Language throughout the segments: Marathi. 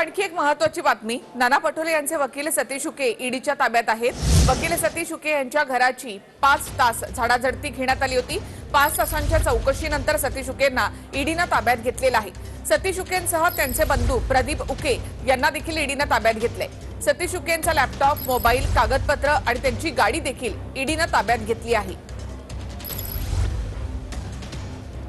आणखी एक महत्वाची बातमी. नाना पटोले यांचे वकील सतीश उके ईडीच्या ताब्यात आहेत. वकील सतीश उके यांच्या घराची पाच तास झाडाझडती घेण्यात आली होती. पाच तासांच्या चौकशीनंतर सतीश उकेंना ईडीनं ताब्यात घेतलेलं आहे. सतीश उकेंसह त्यांचे बंधू प्रदीप उके यांना देखील ईडीनं ताब्यात घेतलंय. सतीश उकेंचा लॅपटॉप मोबाईल कागदपत्र आणि त्यांची गाडी देखील ईडीनं ताब्यात घेतली आहे.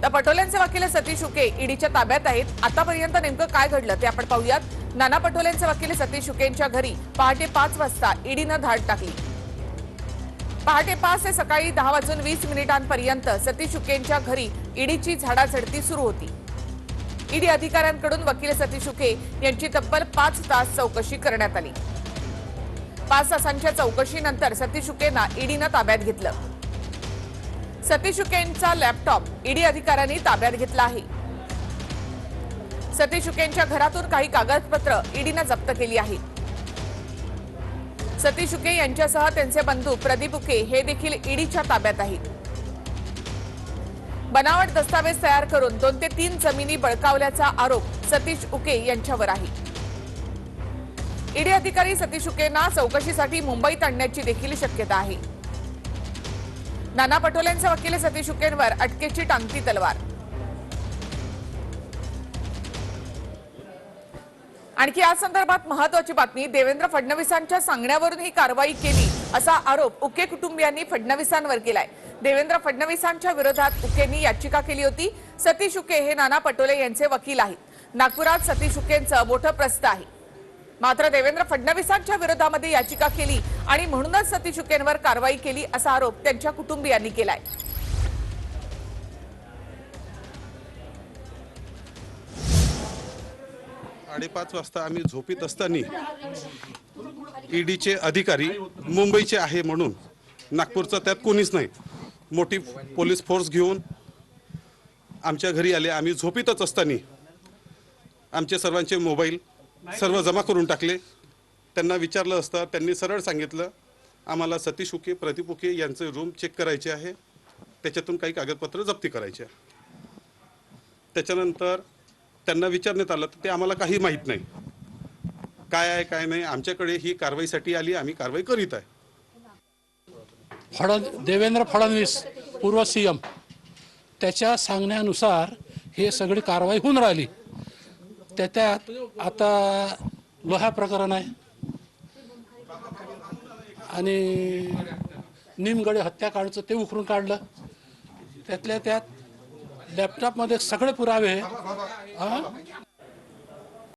तर पटोलेंचे वकील सतीश उके ईडीच्या ताब्यात आहेत. आतापर्यंत नेमकं काय घडलं ते आपण पाहूयात. नाना पटोलेंचे वकील सतीश शुकेंच्या घरी पहाटे पाच वाजता ईडीनं धाड टाकली. पहाटे पाच ते सकाळी दहा वाजून वीस मिनिटांपर्यंत सतीश शुकेंच्या घरी ईडीची झाडाझडती सुरू होती. ईडी अधिकाऱ्यांकडून वकील सतीश उके यांची तब्बल पाच तास चौकशी करण्यात आली. पाच तासांच्या चौकशीनंतर सतीश उकेंना ईडीनं ताब्यात घेतलं. सतीश उकेंचा लॅपटॉप ईडी अधिकाऱ्यांनी ताब्यात घेतला आहे. सतीश उकेंच्या घरातून काही कागदपत्र ईडीनं जप्त केली आहेत. सतीश उके यांच्यासह त्यांचे बंधू प्रदीप उके हे देखील ईडीच्या ताब्यात आहेत. बनावट दस्तावेज तयार करून दोन ते तीन जमिनी बळकावल्याचा आरोप सतीश उके यांच्यावर आहे. ईडी अधिकारी सतीश उकेंना चौकशीसाठी मुंबईत आणण्याची देखील शक्यता आहे. नाना पटोलेंचे वकील सतीश उकेंवर अटकेची टांगती तलवार. आणखी या संदर्भात महत्वाची बातमी देवेंद्र फडणवीसांच्या सांगण्यावरून ही कारवाई केली असा आरोप उके कुटुंबियांनी फडणवीसांवर केलाय. देवेंद्र फडणवीसांच्या विरोधात उकेंनी याचिका केली होती. सतीश उके हे नाना पटोले यांचे वकील आहेत. नागपुरात सतीश उकेंचं मोठं प्रस्त आहे. मात्र देवेंद्र फडणवीसांच्या विरोधामध्ये याचिका केली आणि म्हणूनच सतीश उकेंवर कारवाई केली असा आरोप त्यांच्या कुटुंबियांनी केलाय. साडेपाच वाजता आम्ही झोपीत असताना ईडीचे अधिकारी मुंबईचे आहे म्हणून नागपूरचा त्यात कोणीच नाही. मोठी पोलीस फोर्स घेऊन आमच्या घरी आले. आम्ही झोपीतच असताना आमचे सर्वांचे मोबाईल सर्व जमा करून टाकले. त्यांना विचारलं असता त्यांनी सरळ सांगितलं आम्हाला सतीश उके प्रदीप उके यांचे रूम चेक करायचे आहे. त्याच्यातून काही कागदपत्र जप्ती करायचे त्याच्यानंतर त्यांना विचारण्यात आलं तर ते आम्हाला काही माहीत नाही. काय आहे काय नाही आमच्याकडे ही कारवाईसाठी आली आम्ही कारवाई करीत आहे. फड देवेंद्र फडणवीस पूर्व सी एम त्याच्या सांगण्यानुसार हे सगळी कारवाई होऊन राहिली. त्याच्यात आता लोहा प्रकरण आहे. आणि निमगडे हत्याकांडचं ते उखरून काढलं. त्यातल्या त्यात लॅपटॉपमध्ये सगळे पुरावे हा?